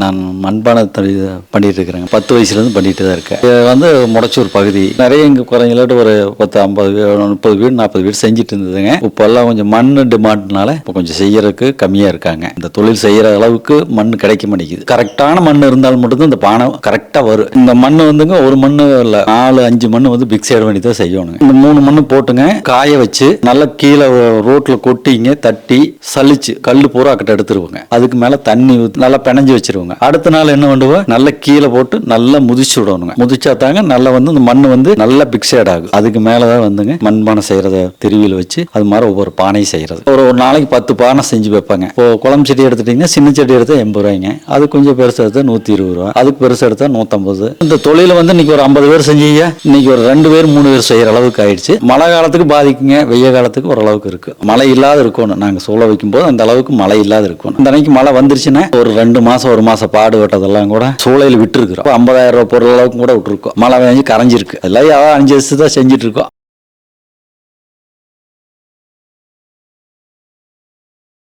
நான் மண்பானை தொழில் பண்ணிட்டு இருக்கிறேங்க பத்து வயசுலேருந்து பண்ணிட்டு தான் இருக்கேன். இது வந்து முடச்சூர் பகுதி. நிறைய இங்கே குறைஞ்சலாட்டு ஒரு பத்து ஐம்பது வீடு முப்பது வீடு நாற்பது வீடு செஞ்சுட்டு இருந்ததுங்க இப்போல்லாம் கொஞ்சம் மண் டிமாண்ட்னால இப்போ கொஞ்சம் செய்யறதுக்கு கம்மியாக இருக்காங்க. இந்த தொழில் செய்கிற அளவுக்கு மண் கிடைக்க மாட்டேங்குது. கரெக்டான மண் இருந்தால் மட்டும்தான் இந்த பானை கரெக்டாக வரும். இந்த மண் வந்துங்க ஒரு மண் இல்லை நாலு அஞ்சு மண் வந்து பிக் சைடு பண்ணி தான் செய்யணுங்க. இந்த மூணு மண் போட்டுங்க காய வச்சு நல்லா கீழே ரோட்டில் கொட்டிங்க தட்டி சலிச்சு கல் பூரா கிட்ட எடுத்துருவோங்க. அதுக்கு மேலே தண்ணி நல்லா பிணைஞ்சு வச்சிருவாங்க. அடுத்த நாள் என்ன பண்ணுவோம் நல்லா கீழே போட்டு நல்லா முதிச்சு விடணுங்க. முதிச்சா தாங்க நல்லா வந்து இந்த மண் வந்து நல்லா பிக்சேட் ஆகும். அதுக்கு மேலே தான் வந்துங்க மண்பானை செய்யறத தெருவியில் வச்சு அது மாதிரி ஒவ்வொரு பானையும் செய்யறது. ஒரு ஒரு நாளைக்கு பத்து பானை செஞ்சு வைப்பாங்க. இப்போ குளம் செடி எடுத்துட்டீங்கன்னா சின்ன செடி எடுத்தா எண்பது ரூபாய்ங்க. அது கொஞ்சம் பெருசு எடுத்தா நூற்றி இருபது ரூபா. அதுக்கு பெருசு எடுத்தா நூற்றம்பது இந்த தொழில வந்து இன்னைக்கு ஒரு ஐம்பது பேர் செஞ்சீங்க. இன்னைக்கு ஒரு ரெண்டு பேர் மூணு பேர் செய்யற அளவுக்கு ஆயிடுச்சு. மழை காலத்துக்கு பாதிக்குங்க. வெய்ய காலத்துக்கு ஓரளவுக்கு இருக்கு. மழை இல்லாத இருக்கணும். நாங்க சூழ வைக்கும் போது அந்த அளவுக்கு மழை இல்லாத இருக்கணும். இந்த அன்னைக்கு மழை வந்துருச்சுன்னா ஒரு ரெண்டு மாசம் ஒரு மாசம் பாடுபட்டதெல்லாம் கூட சூளையில் விட்டுருக்குறோம். ஐம்பதாயிரம் ரூபாய் பொருள் அளவுக்கு கூட விட்டுருக்கோம். மழை பெஞ்சு கரைஞ்சிருக்கு. எல்லாம் அஞ்சு வருஷம் தான் செஞ்சுட்டு இருக்கோம்.